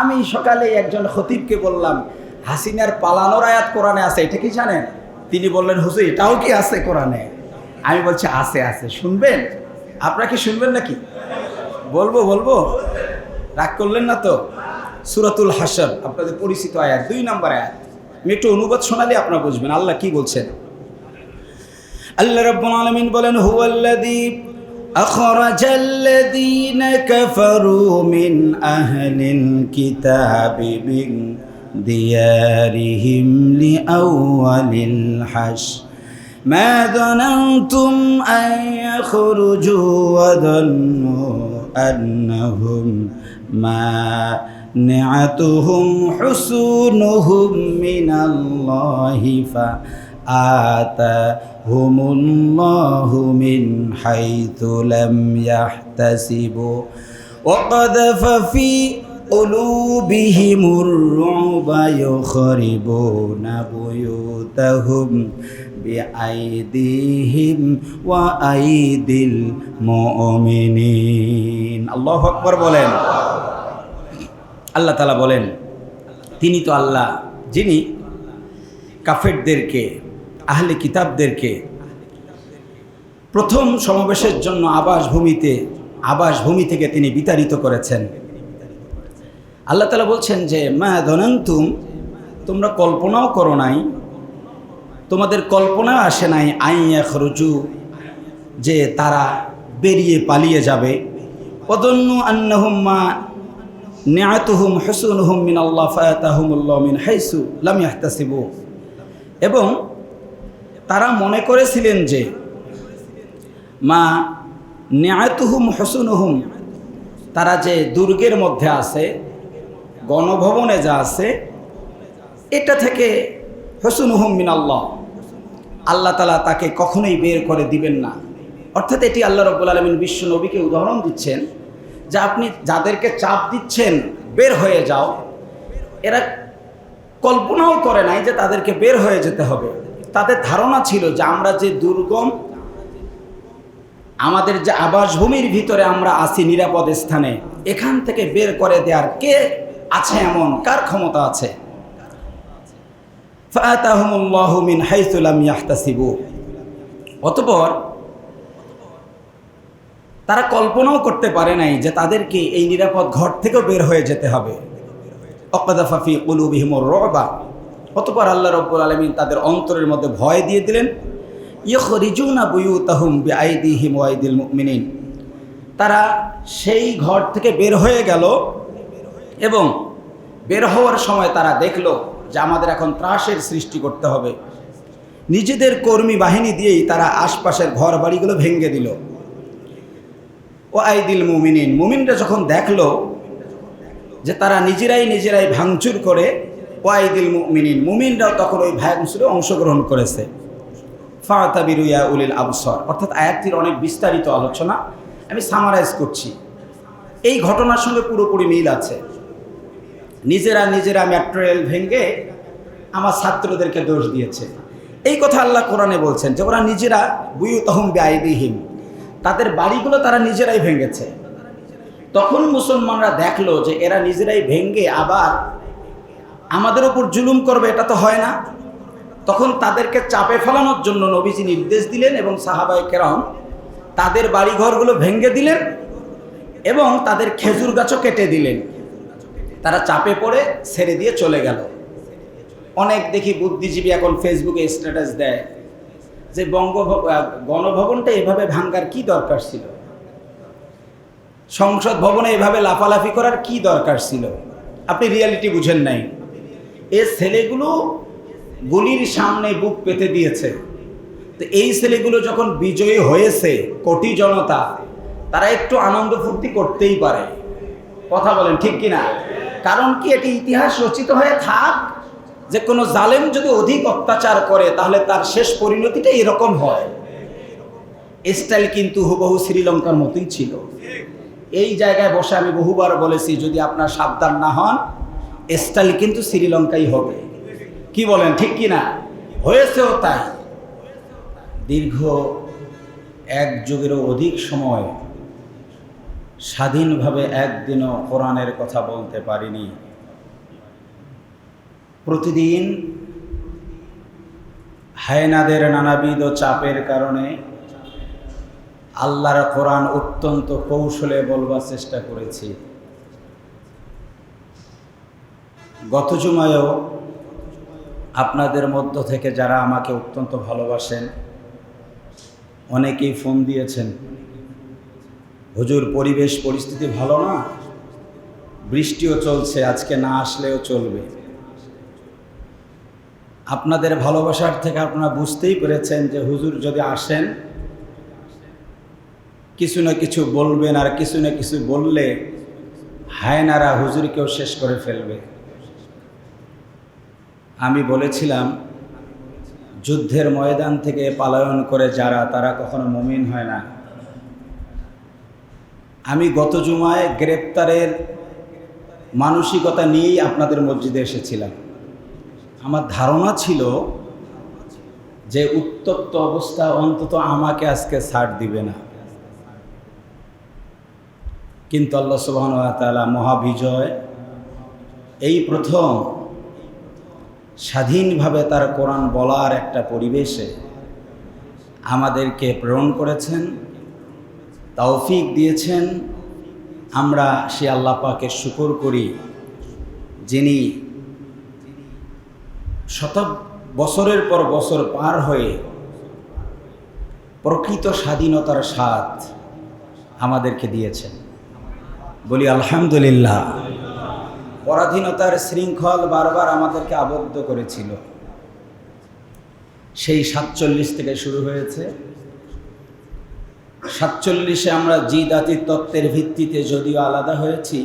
আমি সকালে একজন খতিবকে বললাম, হাসিনার পালানোর আয়াত কোরআনে আছে, এটা কি জানেন? তিনি বললেন, হুজুর, এটাও কি আছে কোরআনে? আমি বলছি, আছে আছে। শুনবেন? আপনারা কি শুনবেন নাকি? বলব বলব? রাগ করলেন না তো? সুরাতুল হাসর আপনাদের পরিচিত আয়াত, দুই নম্বর আয়াত। আমি একটু অনুবাদ শোনালে আপনারা বুঝবেন, আল্লাহ কি বলছেন? আল্লাহ রাব্বুল আলামিন বলেন, হুয়াল্লাযী أخرج الذين كفروا من أهل الكتاب من ديارهم لأول الحشر. ما ظننتم أن يخرجوا وظنوا أنهم مانعتهم حصونهم من الله فآتاهم الله من حيث لم يحتسبوا وقذف في قلوبهم الرعب يخربون بيوتهم بأيديهم وأيدي المؤمنين الله أكبر বলেন আল্লাহ তালা বলেন তিনি তো আল্লাহ যিনি কাফেরদেরকে আহলে কিতাবদেরকে প্রথম সমাবেশের জন্য আবাসভূমিতে, আবাসভূমি থেকে তিনি বিতাড়িত করেছেন। আল্লাহ তালা বলছেন যে, মা ধনন্তুম, তোমরা কল্পনাও করো নাই, তোমাদের কল্পনা আসে নাই আইয়া খরচু যে তারা বেরিয়ে পালিয়ে যাবে। অদন্য আন্নাহুম্মা নেয়াতুহুম হসুনহুম মিন আল্লাহ ফায়াতাহুমুল্লাহ মিন হাইসু লাম ইয়াহতাসিবু। এবং তারা মনে করেছিলেন যে, মা নেয়াতুহুম হসুনহুম, তারা যে দুর্গের মধ্যে আছে, গণভবনে যা আছে, এটা থেকে হসুনহুম মিন আল্লাহ আল্লাহ তালা তাকে কখনোই বের করে দিবেন না। অর্থাৎ এটি আল্লাহ রব্বুল আলমিন বিশ্ব নবীকে উদাহরণ দিচ্ছেন যে, আপনি যাদেরকে চাপ দিচ্ছেন, বের হয়ে যাও। এরা কল্পনাও করে নাই যে তাদেরকে বের হয়ে যেতে হবে। তাদের ধারণা ছিল যে আমরা যে দুর্গম, আমাদের যে আবাসভূমির ভিতরে আমরা আছি নিরাপদ স্থানে, এখান থেকে বের করে দেওয়ার কে আছে এমন, কার ক্ষমতা আছে? অতঃপর তারা কল্পনাও করতে পারে নাই যে তাদেরকে এই নিরাপদ ঘর থেকেও বের হয়ে যেতে হবে। অকদাফাফি কুলুবিহিমর রবা। অতপর আল্লাহ রব্বুল আলমিন তাদের অন্তরের মধ্যে ভয় দিয়ে দিলেন ইয়খরিজুনা বুয়ুতাহুম বিআইদিহিম ওয়াইদিল মুমিনিন। তারা সেই ঘর থেকে বের হয়ে গেল এবং বের হওয়ার সময় তারা দেখল যে আমাদের এখন ত্রাসের সৃষ্টি করতে হবে। নিজেদের কর্মী বাহিনী দিয়েই তারা আশপাশের ঘর বাড়িগুলো ভেঙে দিল। ও আইদিল মুমিনিন, মুমিনরা যখন দেখল যে তারা নিজেরাই নিজেরাই ভাঙচুর করে ও আইদিল মুমিনিন, মুমিনরাও তখন ওই ভাই ভাঙচুরে অংশগ্রহণ করেছে। ফাতাবিরুয়া উলিল আবসর। অর্থাৎ আয়াতটির অনেক বিস্তারিত আলোচনা আমি সামারাইজ করছি। এই ঘটনার সঙ্গে পুরোপুরি মিল আছে। নিজেরা নিজেরা মেট্রো রেল ভেঙে আমার ছাত্রদেরকে দোষ দিয়েছে। এই কথা আল্লাহ কোরআনে বলছেন যে, ওরা নিজেরা বুয়ু তহম বেআইদিহীন তাদের বাড়িগুলো তারা নিজেরাই ভেঙেছে। তখন মুসলমানরা দেখল যে, এরা নিজেরাই ভেঙ্গে আবার আমাদের ওপর জুলুম করবে, এটা তো হয় না। তখন তাদেরকে চাপে ফেলানোর জন্য নবীজি নির্দেশ দিলেন এবং সাহাবাই কেরাম তাদের বাড়িঘরগুলো ভেঙ্গে দিলেন এবং তাদের খেজুর গাছও কেটে দিলেন। তারা চাপে পড়ে ছেড়ে দিয়ে চলে গেল। অনেক দেখি বুদ্ধিজীবী এখন ফেসবুকে স্ট্যাটাস দেয় যে বঙ্গ গণভবনটা এভাবে ভাঙ্গার কি দরকার ছিল? সংসদ ভবনে এভাবে লাফালাফি করার কি দরকার ছিল? আপনি রিয়ালিটি বুঝেন নাই। এ ছেলেগুলো গুলির সামনে বুক পেতে দিয়েছে। তো এই ছেলেগুলো যখন বিজয়ী হয়েছে কোটি জনতা, তারা একটু আনন্দ ফুর্তি করতেই পারে। কথা বলেন, ঠিক কিনা? কারণ কি এটি ইতিহাস রচিত হয়ে থাক? যে কোনো জালেম যদি অধিক অত্যাচার করে, তাহলে তার শেষ পরিণতিটা এরকম হয়। স্টাইল কিন্তু হুবহু শ্রীলঙ্কার মতোই ছিল। এই জায়গায় বসে আমি বহুবার বলেছি, যদি আপনার সাবধান না হন স্টাইল কিন্তু শ্রীলঙ্কাই হবে। কি বলেন, ঠিক কি না হয়েছেও তাই। দীর্ঘ এক যুগেরও অধিক সময় স্বাধীনভাবে একদিনও কোরআনের কথা বলতে পারিনি। প্রতিদিন হায়নাদের নানাবিধ চাপের কারণে আল্লাহর কোরআন অত্যন্ত কৌশলে বলবার চেষ্টা করেছি। গত জুমায়ও আপনাদের মধ্য থেকে যারা আমাকে অত্যন্ত ভালোবাসেন, অনেকেই ফোন দিয়েছেন, হুজুর, পরিবেশ, পরিস্থিতি ভালো না? বৃষ্টিও চলছে, আজকে না আসলেও চলবে। আপনাদের ভালোবাসার থেকে আপনারা বুঝতেই পেরেছেন যে হুজুর যদি আসেন, কিছু না কিছু বলবেন আর কিছু না কিছু বললে হায়নারা হুজুরকেও শেষ করে ফেলবে। আমি বলেছিলাম, যুদ্ধের ময়দান থেকে পালায়ন করে যারা, তারা কখনো মুমিন হয় না। আমি গত জুমায় গ্রেপ্তারের মানসিকতা নিয়েই আপনাদের মসজিদে এসেছিলাম। আমার ধারণা ছিল যে উত্তপ্ত অবস্থা অন্তত আমাকে আজকে ছাড় দিবে না। কিন্তু আল্লাহ সুবহান তালা মহাবিজয়, এই প্রথম স্বাধীনভাবে তার কোরআন বলার একটা পরিবেশে আমাদেরকে প্রেরণ করেছেন, তৌফিক দিয়েছেন। আমরা সে আল্লাহ পাকে শুকর করি, যিনি শত বছরের পর বছর পার হয়ে প্রকৃত স্বাধীনতার স্বাদ আমাদেরকে দিয়েছেন। বলি আলহামদুলিল্লাহ। পরাধীনতার শৃঙ্খল বারবার আমাদেরকে আবদ্ধ করেছিল। সেই সাতচল্লিশ থেকে শুরু হয়েছে। সাতচল্লিশে আমরা জি জাতির তত্ত্বের ভিত্তিতে যদিও আলাদা হয়েছি,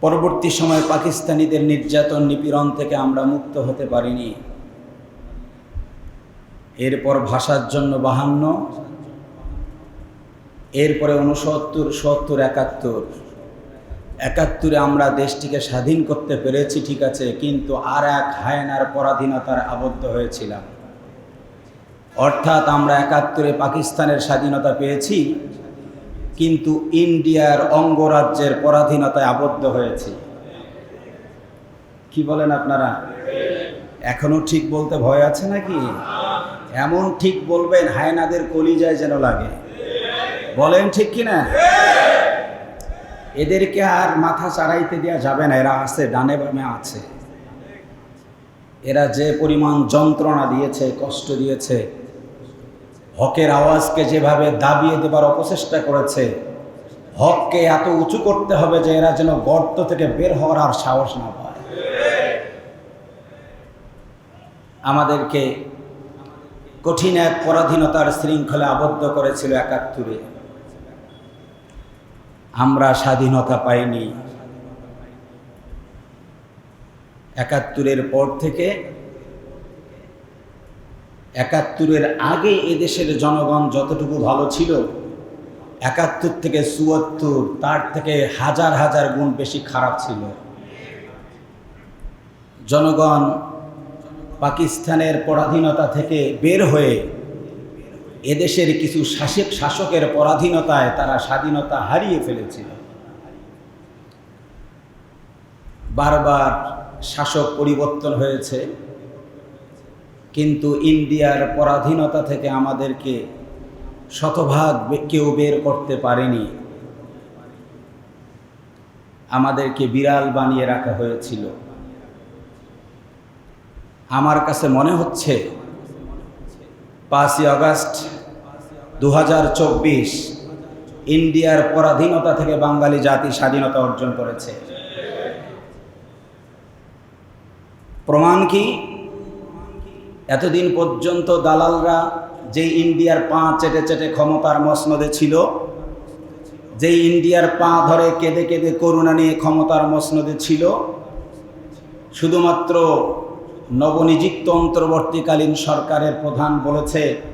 পরবর্তী সময় পাকিস্তানিদের নির্যাতন নিপীড়ন থেকে আমরা মুক্ত হতে পারিনি। এরপর ভাষার জন্য বাহান্ন, এরপরে উনসত্তর সত্তর, একাত্তর। একাত্তরে আমরা দেশটিকে স্বাধীন করতে পেরেছি, ঠিক আছে, কিন্তু আর এক হায়নার পরাধীনতার আবদ্ধ হয়েছিলাম। অর্থাৎ আমরা একাত্তরে পাকিস্তানের স্বাধীনতা পেয়েছি, কিন্তু ইন্ডিয়ার অঙ্গরাজ্যের পরাধীনতায় আবদ্ধ হয়েছি। কি বলেন আপনারা? এখনও ঠিক বলতে ভয় আছে নাকি? এমন ঠিক বলবেন, হায়নাদের কলিজায় যেন লাগে। বলেন ঠিক কিনা? এদেরকে আর মাথা চাড়াইতে দেওয়া যাবে না, এরা আছে, ডানে বামে আছে। এরা যে পরিমাণ যন্ত্রণা দিয়েছে, কষ্ট দিয়েছে, হকের আওয়াজকে যেভাবে দাবিয়ে দেবার অপচেষ্টা করেছে, হককে এত উঁচু করতে হবে যে এরা যেন গর্ত থেকে বের হওয়ার আর সাহস না পায়। আমাদেরকে কঠিন এক পরাধীনতার শৃঙ্খলে আবদ্ধ করেছিল একাত্তরে। আমরা স্বাধীনতা পাইনি। একাত্তরের পর থেকে একাত্তরের আগে এদেশের জনগণ যতটুকু ভালো ছিল, একাত্তর থেকে চুয়াত্তর, তার থেকে হাজার হাজার গুণ বেশি খারাপ ছিল। জনগণ পাকিস্তানের পরাধীনতা থেকে বের হয়ে এদেশের কিছু শাসক শাসকের পরাধীনতায় তারা স্বাধীনতা হারিয়ে ফেলেছিল। বারবার শাসক পরিবর্তন হয়েছে। কিন্তু ইন্ডিয়ার পরাধীনতা থেকে আমাদেরকে শতভাগ কেউ বের করতে পারেনি। আমাদেরকে বিড়াল বানিয়ে রাখা হয়েছিল। আমার কাছে মনে হচ্ছে পাঁচই আগস্ট দু হাজার চব্বিশ ইন্ডিয়ার পরাধীনতা থেকে বাঙালি জাতি স্বাধীনতা অর্জন করেছে। প্রমাণ কি? এতদিন পর্যন্ত দালালরা যে ইন্ডিয়ার পা চেটে চেটে ক্ষমতার মসনদে ছিল যে ইন্ডিয়ার পা ধরে কেঁদে কেঁদে করুণা নিয়ে ক্ষমতার মসনদে ছিল, শুধুমাত্র নবনিযুক্ত অন্তর্বর্তীকালীন সরকারের প্রধান বলেছে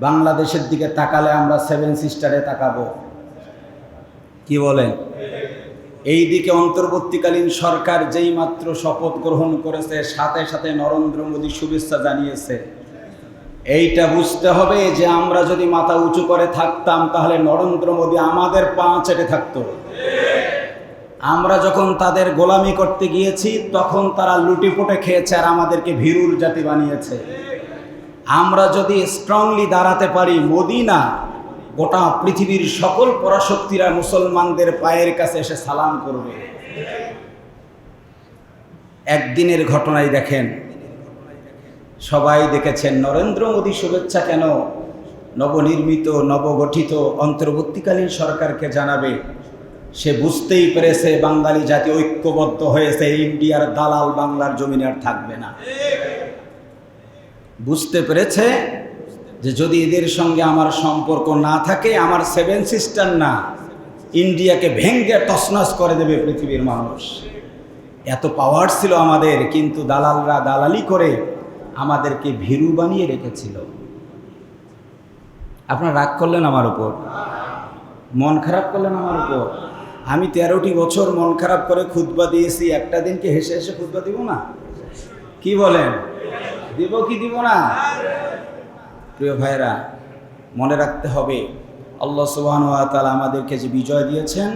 বাংলাদেশের দিকে তাকালে আমরা সেভেন সিস্টারে তাকাবো। কি বলেন? এই দিকে অন্তর্বর্তীকালীন সরকার যেই মাত্র শপথ গ্রহণ করেছে, সাথে সাথে নরেন্দ্র মোদী শুভেচ্ছা জানিয়েছে। এইটা বুঝতে হবে যে আমরা যদি মাথা উঁচু করে থাকতাম, তাহলে নরেন্দ্র মোদী আমাদের পা চেটে থাকতো। আমরা যখন তাদের গোলামি করতে গিয়েছি, তখন তারা লুটিপুটে খেয়েছে আর আমাদেরকে ভীরুর জাতি বানিয়েছে। আমরা যদি স্ট্রংলি দাঁড়াতে পারি মোদি না গোটা পৃথিবীর সকল পরাশক্তিরা মুসলমানদের পায়ের কাছে এসে সালাম করবে। একদিনের ঘটনায় দেখেন, সবাই দেখেছেন, নরেন্দ্র মোদী শুভেচ্ছা কেন নবনির্মিত, নবগঠিত, অন্তর্বর্তীকালীন সরকারকে জানাবে? সে বুঝতেই পেরেছে, বাঙালি জাতি ঐক্যবদ্ধ হয়েছে, ইন্ডিয়ার দালাল বাংলার জমিনে আর থাকবে না। বুঝতে পেরেছে যে যদি এদের সঙ্গে আমার সম্পর্ক না থাকে, আমার সেভেন সিস্টার না, ইন্ডিয়াকে ভেঙ্গে তসনস করে দেবে পৃথিবীর মানুষ। এত পাওয়ার ছিল আমাদের, কিন্তু দালালরা দালালি করে আমাদেরকে ভীরু বানিয়ে রেখেছিল। আপনার রাগ করলেন আমার উপর? মন খারাপ করলেন আমার উপর? আমি তেরোটি বছর মন খারাপ করে খুতবা দিয়েছি, একটা দিনকে হেসে হেসে খুতবা দিব না? কি বলেন? দিব কি দিব না? প্রিয় ভাইরা মনে রাখতে হবে, আল্লাহ সুবাহন তালা আমাদেরকে যে বিজয় দিয়েছেন,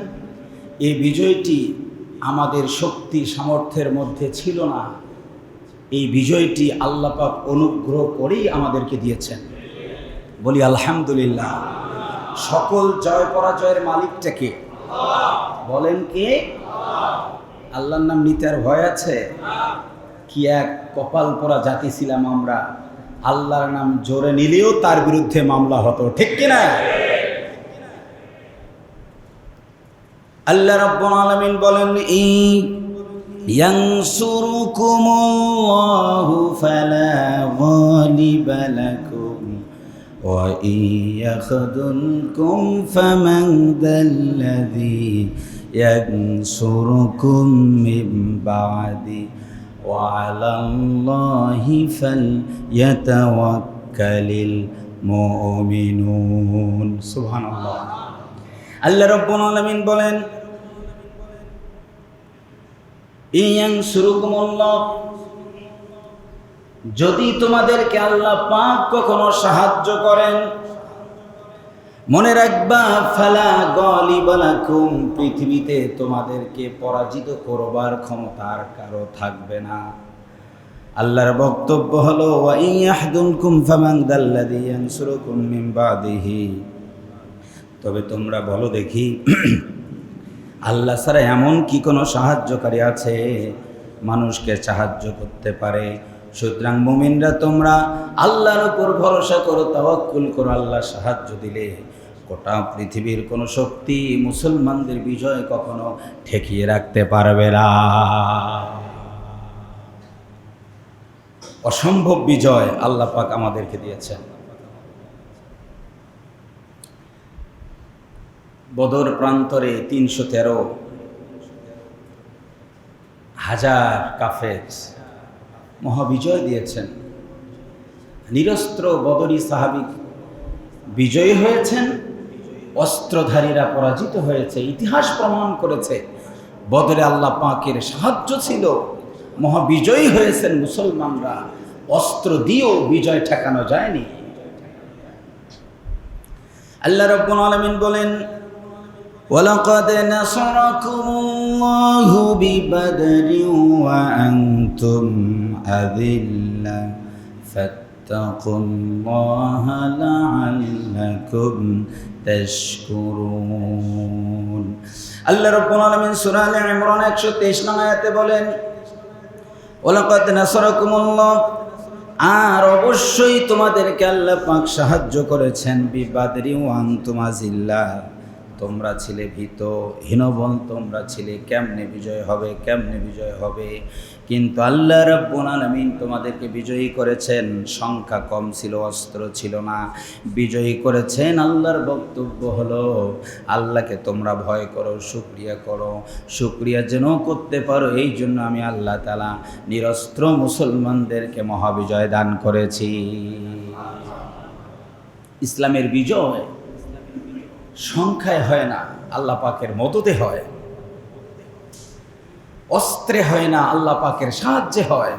এই বিজয়টি আমাদের শক্তি, সামর্থ্যের মধ্যে ছিল না। এই বিজয়টি আল্লাপাক অনুগ্রহ করেই আমাদেরকে দিয়েছেন। বলি আলহামদুলিল্লাহ। সকল জয় পরাজয়ের মালিকটাকে বলেন কে? আল্লাহর নাম নিতে আর ভয় আছে? কি এক কপাল পরা জাতি ছিলাম আমরা। আল্লাহর নাম জোরে নিলেও তার বিরুদ্ধে মামলা হতো, ঠিক কিনা আল্লাহ রব আলামিন বলেন, ই ইয়ানসুরুকুমুল্লাহু وعلى الله فليتوكل المؤمنون سبحان الله আল্লাহ রব্বুল আলামিন বলেন ইয়াং সুরুকুমুল্লাহ যদি তোমাদেরকে আল্লাহ পাক কখনো সাহায্য করেন মনে রাখবা, ফালা গলিবালাকুম পৃথিবীতে তোমাদেরকে পরাজিত করবার ক্ষমতা আর কারও থাকবে না। আল্লাহর বক্তব্য হলো তবে তোমরা বলো দেখি, আল্লাহ ছাড়া এমন কি কোনো সাহায্যকারী আছে? মানুষকে সাহায্য করতে পারে। সুতরাং মুমিনরা তোমরা আল্লাহর উপর ভরসা করো, তাওয়াক্কুল করো, আল্লাহ সাহায্য দিলে। গোটা পৃথিবীর কোনো শক্তি মুসলমানদের বিজয় কখনো ঠেকিয়ে রাখতে পারবে না। অসম্ভব বিজয় আল্লাহ পাক আমাদেরকে দিয়েছেন। বদর প্রান্তরে তিনশো তেরো হাজার কাফেজ মহাবিজয় দিয়েছেন। নিরস্ত্র বদরি সাহাবিক বিজয়ী হয়েছেন। অস্ত্রধারীরা পরাজিত হয়েছে ইতিহাস প্রমাণ করেছে বদরে আল্লাহ পাকের সাহায্য ছিল মহাবিজয়ী হয়েছেন মুসলমানরা অস্ত্র দিয়েও বিজয় ঠেকানো যায়নি আল্লাহ রব্বুল আলমিন বলেন ولقد نصركم الله ببدر وأنتم أذلة فاتقوا الله لعلكم تشكرون আল্লাহ রব্বুল আলামিন সূরা আলে ইমরান 123 নং আয়াতে বলেন ওয়ালাকাদ নাসারাকুমুল্লাহ আর অবশ্যই তোমাদেরকে আল্লাহ পাক সাহায্য করেছেন বিবাদরি ওয়ান তুমাজিল্লাহ তোমরা ছিলে ভীত হীনবল তোমরা ছিলে কেমনে বিজয় হবে কেমনে বিজয় হবে কিন্তু আল্লাহ রাব্বুল তোমাদেরকে বিজয়ী করেছেন। সংখ্যা কম ছিল, অস্ত্র ছিল না। বিজয়ী করেছেন আল্লাহর বক্তব্য হলো, আল্লাহকে তোমরা ভয় করো, শুক্রিয়া করো। শুক্রিয়া যেন করতে পারো এই জন্য আমি আল্লাহ তালা নিরস্ত্র মুসলমানদেরকে মহাবিজয় দান করেছি। ইসলামের বিজয় সংখ্যায় হয় না, আল্লাহ পাকের মদতে হয়। অস্ত্রে হয় না, আল্লাহ পাকের সাহায্যে হয়।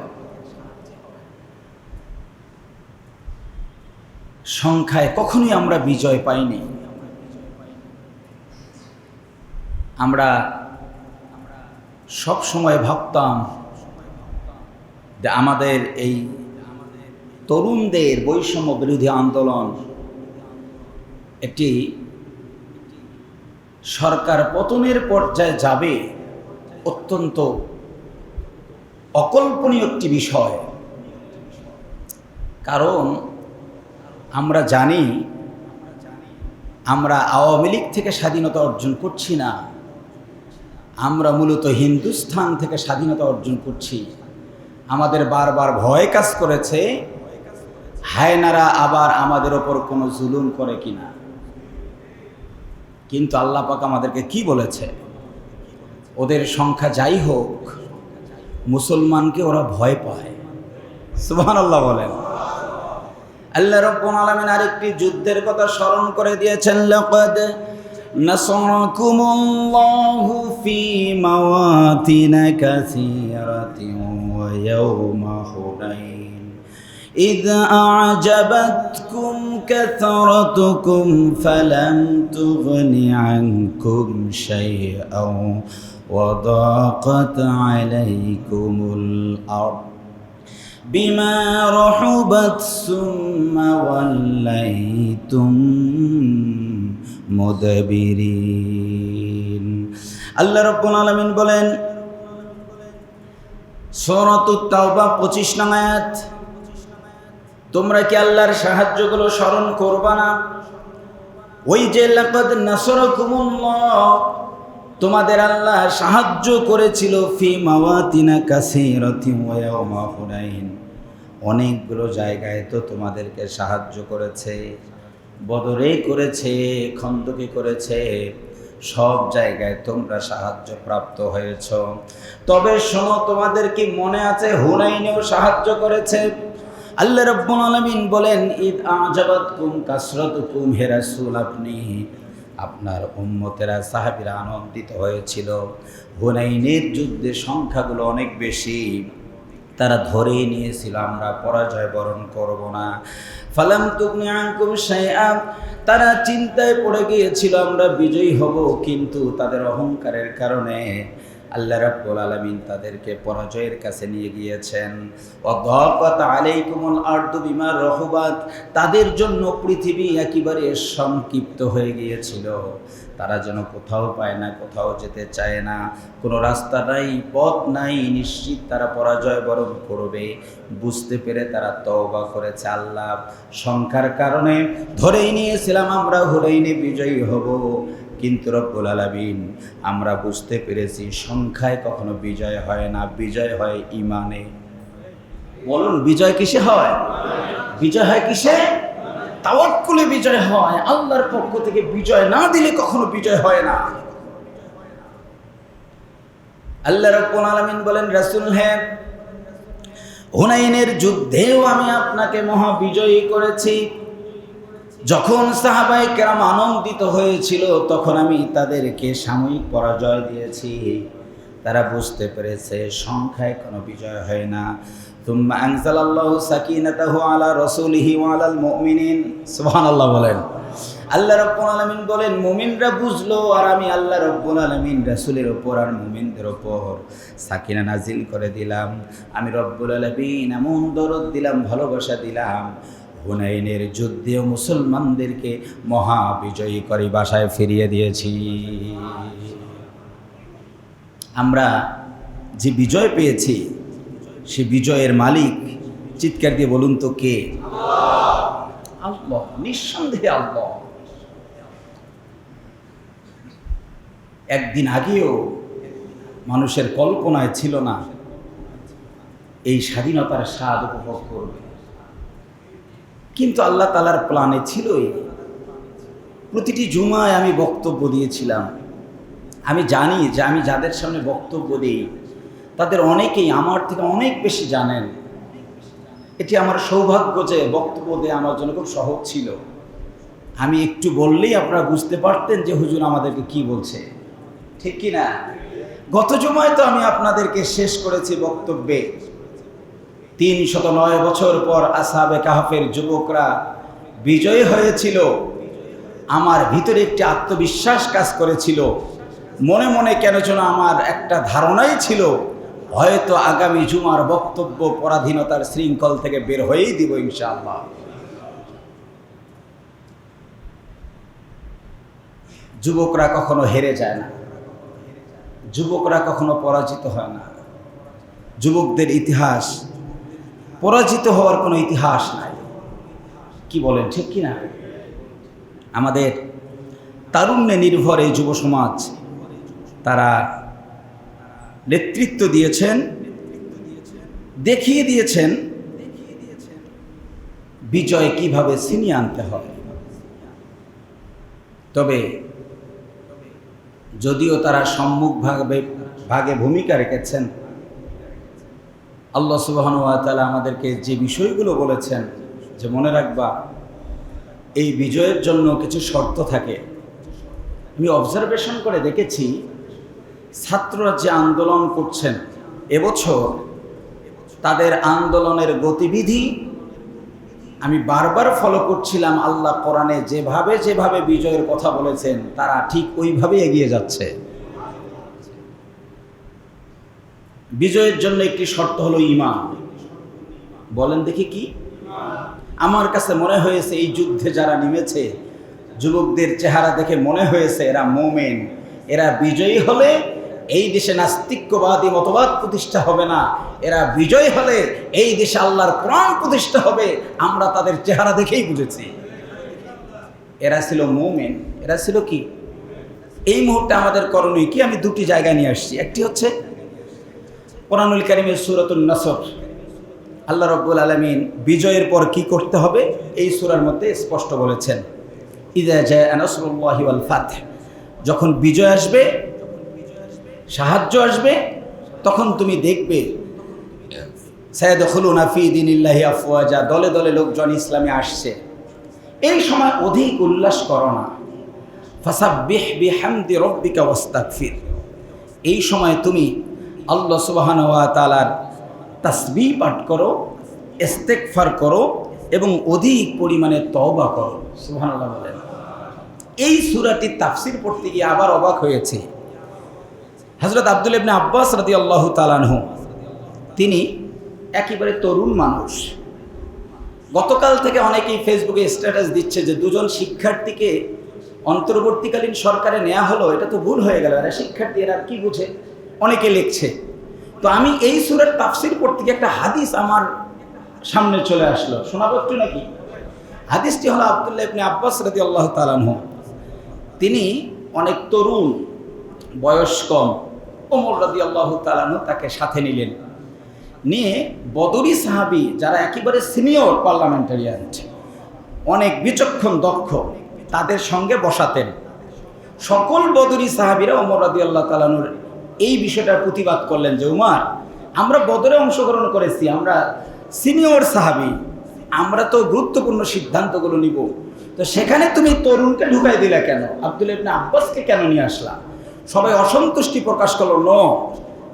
সংখ্যায় কখনোই আমরা বিজয় পাইনি। আমরা সব সময় ভাবতাম যে আমাদের এই তরুণদের বৈষম্য বিরোধী আন্দোলন একটি সরকার পতনের পর্যায়ে যাবে। অত্যন্ত অকল্পনীয় একটি বিষয়। কারণ আমরা জানি, আমরা আওয়ামী লীগ থেকে স্বাধীনতা অর্জন করছি না। আমরা মূলত হিন্দুস্থান থেকে স্বাধীনতা অর্জন করছি। আমাদের বারবার ভয় কাজ করেছে হায়নারা আবার আমাদের ওপর কোনো জুলুম করে কিনা। কিন্তু আল্লাহ পাক আমাদেরকে কি বলেছে? ওদের সংখ্যা যাই হোক মুসলমানকে ওরা ভয় পায় সুবহান আল্লাহ বলেন আল্লাহ রব্বুল আলামিন আরেকটি যুদ্ধের কথা স্মরণ করে দিয়েছেন লাকাদ নাসরাকুমুল্লাহু ফি মাওয়াতিন কাসীরাতিন ওয়া ইয়াওমা হুনাইন إذ أعجبتكم كثرتكم فلم تغن عنكم شيئا وضاقت عليكم الأرض بما رحبت ثم وليتم مدبرين আল্লাহ রব্বুল আলামিন বলেন সূরাতুত তাওবা 25 নং আয়াত তোমরা কি আল্লাহর সাহায্যগুলো স্মরণ করবা না ওই যে লাকাদ নাসরাকুমুল্লাহ তোমাদের আল্লাহ সাহায্য করেছিল ফি মাওয়াতিনা ইয়াওমা হুনাইন। অনেকগুলো জায়গায় তো তোমাদেরকে সাহায্য করেছে, বদরে করেছে, খন্দকে করেছে, সব জায়গায় তোমরা সাহায্য প্রাপ্ত হয়েছ। তবে শোনো, তোমাদের কি মনে আছে হুনাইনেও সাহায্য করেছে? আল্লাহ রব্বুল আলামিন বলেন ঈদ আজাবাতকুম কাসরাতুকুম হে রাসূল আপনি আপনার উন্মতেরা সাহাবিরা আনন্দিত হয়েছিল। হুনাইনের যুদ্ধে সংখ্যাগুলো অনেক বেশি। তারা ধরেই নিয়েছিল, আমরা পরাজয় বরণ করব না। ফালাম তুগনি আঙ্কুম সাইয়াম তারা চিন্তায় পড়ে গিয়েছিল, আমরা বিজয়ী হব। কিন্তু তাদের অহংকারের কারণে আল্লাহ রাব্বুল আলামিন তাদেরকে পরাজয়ের কাছে নিয়ে গিয়েছেন। অদ্দাকাত আলাইকুমুল আরদু বিমা রহবাত, তাদের জন্য পৃথিবী একেবারে সংক্ষিপ্ত হয়ে গিয়েছিল। তারা যেন কোথাও পায় না, কোথাও যেতে চায় না, কোনো রাস্তা নাই, পথ নাই, নিশ্চিত তারা পরাজয় বরণ করবে। বুঝতে পেরে তারা তওবা করেছে আল্লাহ। সংখ্যার কারণে ধরেই নিয়েছিলাম আমরা হুরাইনে বিজয়ী হব। কিন্তু রব্বুল আলামিন, আমরা বুঝতে পেরেছি সংখ্যায় কখনো বিজয় হয় না, বিজয় হয় ইমানে বলুন, বিজয় কিসে হয়? বিজয় হয় কিসে? তাওয়াক্কুলে বিজয় হয়। আল্লাহর পক্ষ থেকে বিজয় না দিলে কখনো বিজয় হয় না। আল্লাহ রাব্বুল আলামিন বলেন, রাসূল হ্যাঁ হুনাইনের যুদ্ধেও আমি আপনাকে মহা বিজয়ী করেছি। যখন সাহাবাই কেরাম আনন্দিত হয়েছিল, তখন আমি তাদেরকে সাময়িক পরাজয় দিয়েছি। তারা বুঝতে পেরেছে, সংখ্যায় কোনো বিজয় হয় না। তুম্মা আনসাল আল্লাহ সাকিনাতাহু আলা রসুলিহি ওয়ালাল মুমিনিন সুবহানাল্লাহ বলেন। আল্লাহ রব্বুল আলামিন বলেন, মুমিনরা বুঝলো আর আমি আল্লাহ রব্বুল আলামিন রাসূলের ওপর আর মুমিনদের ওপর সাকিনা নাজিল করে দিলাম। আমি রব্বুল আলামিন এমন দরদ দিলাম, ভালোবাসা দিলাম। হুনাইনের যুদ্ধেও মুসলমানদেরকে মহা বিজয়ী করে বাসায় ফিরিয়ে দিয়েছি। আমরা যে বিজয় পেয়েছি, সে বিজয়ের মালিক, চিৎকার দিয়ে বলুন তো কে? আল্লাহ, নিঃসন্দেহে আল্লাহ। একদিন আগেও মানুষের কল্পনায় ছিল না, এই স্বাধীনতার স্বাদ উপভোগ করবে। কিন্তু আল্লাহ তালার প্ল্যানে ছিলই। প্রতিটি জুমায় আমি বক্তব্য দিয়েছিলাম। আমি জানি যে আমি যাদের সামনে বক্তব্য দিই, তাদের অনেকেই আমার থেকে অনেক বেশি জানেন। এটি আমার সৌভাগ্য যে বক্তব্য দেওয়া আমার জন্য খুব সহজ ছিল। আমি একটু বললেই আপনারা বুঝতে পারতেন যে হুজুর আমাদেরকে কি বলছে। ঠিক কি না গত জুমায় তো আমি আপনাদেরকে শেষ করেছি বক্তব্যে। তিন শত নয় বছর পর আসাবে কাহাফের যুবকরা বিজয় হয়েছিল। আমার ভিতরে একটি আত্মবিশ্বাস কাজ করেছিল। মনে মনে কেন যেন আমার একটা ধারণাই ছিল, হয়তো আগামী জুমার বক্তব্য পরাধীনতার শৃঙ্খল থেকে বের হয়েই দিব ইনশাআল্লাহ। যুবকরা কখনো হেরে যায় না। যুবকরা কখনো পরাজিত হয় না। যুবকদের ইতিহাস পরাজিত হওয়ার কোনো ইতিহাস নাই। কি বলেন, ঠিক কি না আমাদের তারুণ্যে নির্ভর এই যুব সমাজ, তারা নেতৃত্ব দিয়েছেন, দেখিয়ে দিয়েছেন বিজয় কীভাবে ছিনিয়ে আনতে হয়। তবে যদিও তারা সম্মুখ ভাগে ভাগে ভূমিকা রেখেছেন আল্লাহ সুবাহন তালা আমাদেরকে যে বিষয়গুলো বলেছেন, যে মনে রাখবা, এই বিজয়ের জন্য কিছু শর্ত থাকে। আমি অবজারভেশন করে দেখেছি, ছাত্ররা যে আন্দোলন করছেন, এবছর তাদের আন্দোলনের গতিবিধি আমি বারবার ফলো করছিলাম, আল্লাহ কোরআনে যেভাবে যেভাবে বিজয়ের কথা বলেছেন, তারা ঠিক ওইভাবে এগিয়ে যাচ্ছে। বিজয়ের জন্য একটি শর্ত হলো ইমান বলেন দেখি কি? আমার কাছে মনে হয়েছে এই যুদ্ধে যারা নেমেছে, যুবকদের চেহারা দেখে মনে হয়েছে এরা মোমেন। এরা বিজয়ী হলে এই দেশে নাস্তিক্যবাদী মতবাদ প্রতিষ্ঠা হবে না। এরা বিজয় হলে এই দেশে আল্লাহর কোরআন প্রতিষ্ঠা হবে। আমরা তাদের চেহারা দেখেই বুঝেছি। এরা ছিল মোমেন। এরা ছিল কি? এই মুহূর্তে আমাদের করণীয় কি? আমি দুটি জায়গায় নিয়ে আসছি। একটি হচ্ছে কোরআনুল কারিমের সুরতুল নসর। আল্লাহ রব্বুল আলমিন বিজয়ের পর কি করতে হবে? এই সুরার মধ্যে স্পষ্ট বলেছেন ইদা জয় ফাত যখন বিজয় আসবে, সাহায্য আসবে, তখন তুমি দেখবে সায়দ খুলুনাফি দিনিল্লাহি আফওয়াজা। দলে দলে লোকজন ইসলামে আসছে। এই সময় অধিক উল্লাস করো না। ফাসাব্বিহ বিহামদি রব্বিকা ওয়াস্তাগফির। এই সময় তুমি আল্লাহ সুবাহান ওয়া তাআলার তাসবিহ পাঠ করো, ইস্তেগফার করো এবং অধিক পরিমাণে তওবা করো। সুবহানাল্লাহ বলেন। এই সূরাটির তাফসীর পড়তে গিয়ে আবার অবাক হয়েছে। হযরত আব্দুল ইবনে আব্বাস রাদিয়াল্লাহু তাআলাহু তিনি একেবারে তরুণ মানুষ। গতকাল থেকে অনেকেই ফেসবুকে স্ট্যাটাস দিচ্ছে যে দুজন শিক্ষার্থীকে অন্তর্বর্তীকালীন সরকারে নেওয়া হলো, এটা তো ভুল হয়ে গেল। এরা শিক্ষার্থী, এরা কি বুঝে? অনেকে লিখছে। তো আমি এই সুরের তাফসির পড়তে গিয়ে একটা হাদিস আমার সামনে চলে আসলো। শোনাবো একটু নাকি? হাদিসটি হলো আবদুল্লাহ ইবনে আব্বাস রাদি আল্লাহ তালানহ তিনি অনেক তরুণ, বয়স কম, ওমর রাদি আল্লাহ তালানহ তাকে সাথে নিলেন। নিয়ে বদরি সাহাবি যারা একেবারে সিনিয়র পার্লামেন্টারিয়ান অনেক বিচক্ষণ, দক্ষ, তাদের সঙ্গে বসাতেন। সকল বদরি সাহাবিরা ওমর রাদি আল্লাহ তালানুর এই বিষয়টার প্রতিবাদ করলেন যে, উমার, আমরা বদরে অংশগ্রহণ করেছি, আমরা সিনিয়র সাহাবি, আমরা তো গুরুত্বপূর্ণ সিদ্ধান্তগুলো নিব। তো সেখানে তুমি তরুণকে ঢুকাই দিলে কেন? আব্দুল ইবনে আব্বাসকে কেন নিয়ে আসলা? সবাই অসন্তুষ্টি প্রকাশ করল, ন,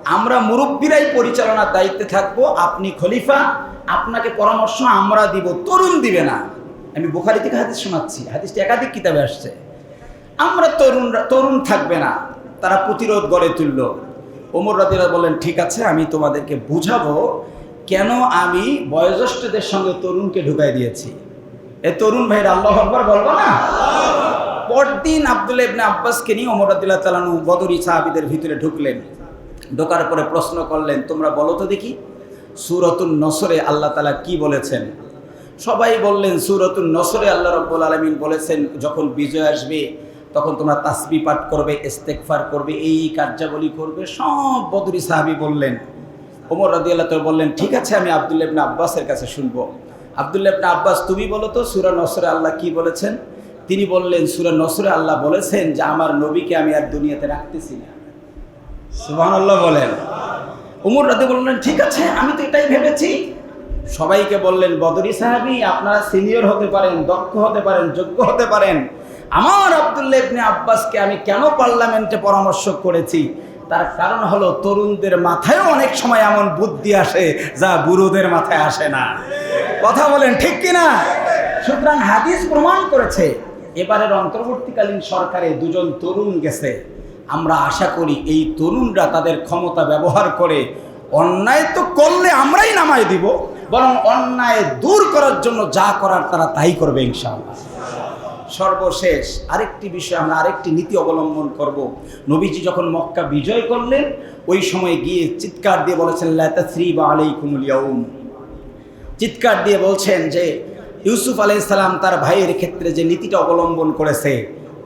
আমরা মুরব্বীরাই পরিচালনার দায়িত্বে থাকব, আপনি খলিফা, আপনাকে পরামর্শ আমরা দিব, তরুণ দিবে না। আমি বোখারি থেকে হাদিস শোনাচ্ছি, হাদিসটি একাধিক কিতাবে আসছে। আমরা তরুণরা তরুণ থাকবে না তারা প্রতিরোধ গড়ে তুলল। ওমর রাদিরা বললেন, ঠিক আছে, আমি তোমাদেরকে বুঝাবো কেন আমি বয়োজ্যেষ্ঠদের সঙ্গে তরুণকে ঢুকাই দিয়েছি। এ তরুণ ভাইরা আল্লাহ আকবর বলব না? পরদিন আব্দুল ইবনে আব্বাসকে নিয়ে ওমর রাদিল্লাহ তালানু বদরি সাহাবিদের ভিতরে ঢুকলেন। ঢোকার পরে প্রশ্ন করলেন, তোমরা বলো তো দেখি সুরতুল নসরে আল্লাহ তালা কি বলেছেন? সবাই বললেন সুরতুল নসরে আল্লাহ রব্বুল আলমিন বলেছেন, যখন বিজয় আসবে তখন তোমরা তাসবি পাঠ করবে ইস্তেকফার করবে, এই কার্যাবলী করবে, সব বদরি সাহাবি বললেন। ওমর রাদি আল্লাহ বললেন, ঠিক আছে, আমি আবদুল্লাহ ইবনে আব্বাসের কাছে শুনব। আবদুল্লাহ ইবনে আব্বাস, তুমি বলো তো সুরা নসরে আল্লাহ কি বলেছেন? তিনি বললেন, সুরা নসরে আল্লাহ বলেছেন যে, আমার নবীকে আমি আর দুনিয়াতে রাখতেছি না। সুবাহ আল্লাহ বলেন উমর রাতে বললেন, ঠিক আছে, আমি তো এটাই ভেবেছি। সবাইকে বললেন, বদরি সাহাবি, আপনারা সিনিয়র হতে পারেন, দক্ষ হতে পারেন, যোগ্য হতে পারেন। আমার আবদুল্লাহ ইবনে আব্বাসকে আমি কেন পার্লামেন্টে পরামর্শ করেছি? তার কারণ হলো তরুণদের মাথায়ও অনেক সময় এমন বুদ্ধি আসে যা বুড়োদের মাথায় আসে না। কথা বলেন, ঠিক কিনা? সুতরাং হাদিস প্রমাণ করেছে, এবারের অন্তর্বর্তীকালীন সরকারে দুজন তরুণ গেছে। আমরা আশা করি এই তরুণরা তাদের ক্ষমতা ব্যবহার করে অন্যায় তো করলে আমরাই নামায় দিব, বরং অন্যায় দূর করার জন্য যা করার তারা তাই করবে ইনশাআল্লাহ। সর্বশেষ আরেকটি বিষয় আমরা আরেকটি নীতি অবলম্বন করব। নবীজি যখন মক্কা বিজয় করলেন, ওই সময় গিয়ে চিৎকার দিয়ে বলেছেন লাতাশ্রী বা আলাইকুমুল ইয়াউম। চিৎকার দিয়ে বলছেন যে, ইউসুফ আলাইসালাম তার ভাইয়ের ক্ষেত্রে যে নীতিটা অবলম্বন করেছে,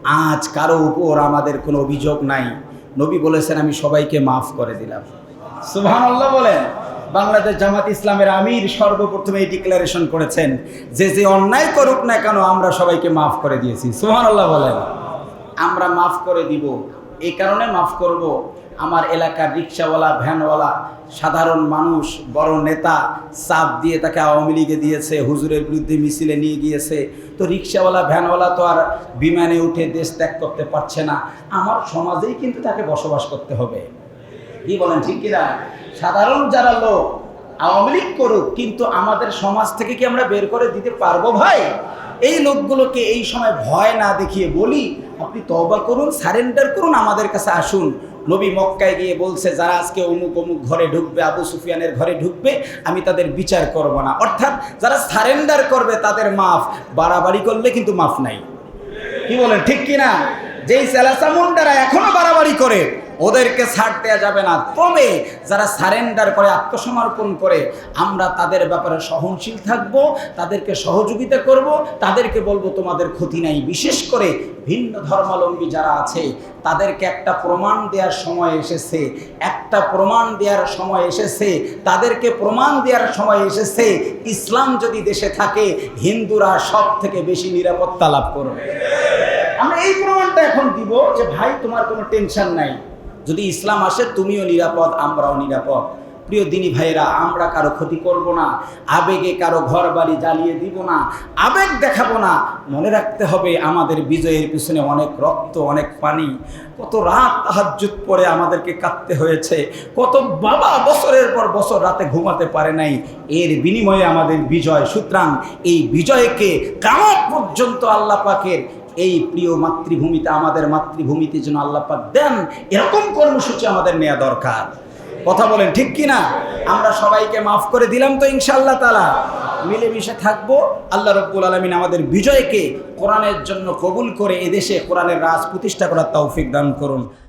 আজ কারও উপর আমাদের কোনো অভিযোগ নাই। নবী বলেছেন, আমি সবাইকে মাফ করে দিলাম। আল্লাহ বলেন। বাংলাদেশ জামাত ইসলামের আমির সর্বপ্রথমে এই ডিক্লারেশন করেছেন, যে যে অন্যায় করুক না কেন, আমরা সবাইকে মাফ করে দিয়েছি। সুবহান আল্লাহ বলেন। আমরা মাফ করে দিব এই কারণে মাফ করব। আমার এলাকার রিক্সাওয়ালা, ভ্যানওয়ালা, সাধারণ মানুষ, বড় নেতা, চাপ দিয়ে তাকে আওয়ামী লীগে দিয়েছে, হুজুরের বিরুদ্ধে মিছিলে নিয়ে গিয়েছে। তো রিক্সাওয়ালা, ভ্যানওয়ালা তো আর বিমানে উঠে দেশ ত্যাগ করতে পারছে না। আমার সমাজেই কিন্তু তাকে বসবাস করতে হবে। কি বলেন, ঠিক কিনা? সাধারণ যারা লোক, আওয়ামী লীগ করুক, কিন্তু আমাদের সমাজ থেকে কি আমরা বের করে দিতে পারব ভাই? এই লোকগুলোকে এই সময় ভয় না দেখিয়ে বলি, আপনি তবা করুন, সারেন্ডার করুন, আমাদের কাছে আসুন। নবী মক্কায় গিয়ে বলছে, যারা আজকে অমুক অমুক ঘরে ঢুকবে, আবু সুফিয়ানের ঘরে ঢুকবে, আমি তাদের বিচার করব না। অর্থাৎ যারা সারেন্ডার করবে, তাদের মাফ, বাড়াবাড়ি করলে কিন্তু মাফ নাই। কি বলেন, ঠিক কিনা? যেই সেলাসামুন্ডারা এখনও বাড়াবাড়ি করে ওদেরকে ছাড় দেওয়া যাবে না। তবে যারা সারেন্ডার করে, আত্মসমর্পণ করে, আমরা তাদের ব্যাপারে সহনশীল থাকব, তাদেরকে সহযোগিতা করব, তাদেরকে বলব, তোমাদের ক্ষতি নাই। বিশেষ করে ভিন্ন ধর্মাবলম্বী যারা আছে, তাদেরকে একটা প্রমাণ দেওয়ার সময় এসেছে, একটা প্রমাণ দেওয়ার সময় এসেছে, তাদেরকে প্রমাণ দেওয়ার সময় এসেছে, ইসলাম যদি দেশে থাকে, হিন্দুরা সব থেকে বেশি নিরাপত্তা লাভ করবে। আমরা এই প্রমাণটা এখন দিব যে, ভাই, তোমার কোনো টেনশন নাই। যদি ইসলাম আসে, তুমিও নিরাপদ, আমরাও নিরাপদ। প্রিয় দিনী ভাইয়েরা, আমরা কারও ক্ষতি করব না, আবেগে কারও ঘর বাড়ি জ্বালিয়ে দিব না, আবেগ দেখাবো না। মনে রাখতে হবে, আমাদের বিজয়ের পিছনে অনেক রক্ত, অনেক পানি। কত রাত তাহাজ্জুদ পরে আমাদেরকে কাঁদতে হয়েছে। কত বাবা বছরের পর বছর রাতে ঘুমাতে পারে নাই। এর বিনিময়ে আমাদের বিজয়। সুতরাং এই বিজয়কে কামক পর্যন্ত আল্লাহ পাকের এই প্রিয় মাতৃভূমিতে, আমাদের মাতৃভূমিতে যেন আল্লাহ পাক দেন, এরকম কর্মসূচি আমাদের নেওয়া দরকার। কথা বলেন ঠিক কি না আমরা সবাইকে মাফ করে দিলাম তো ইনশাআল্লাহ তালা মিলেমিশে থাকব। আল্লাহ রব্বুল আলমিন আমাদের বিজয়কে কোরআনের জন্য কবুল করে এদেশে কোরআনের রাজ প্রতিষ্ঠা করার তৌফিক দান করুন।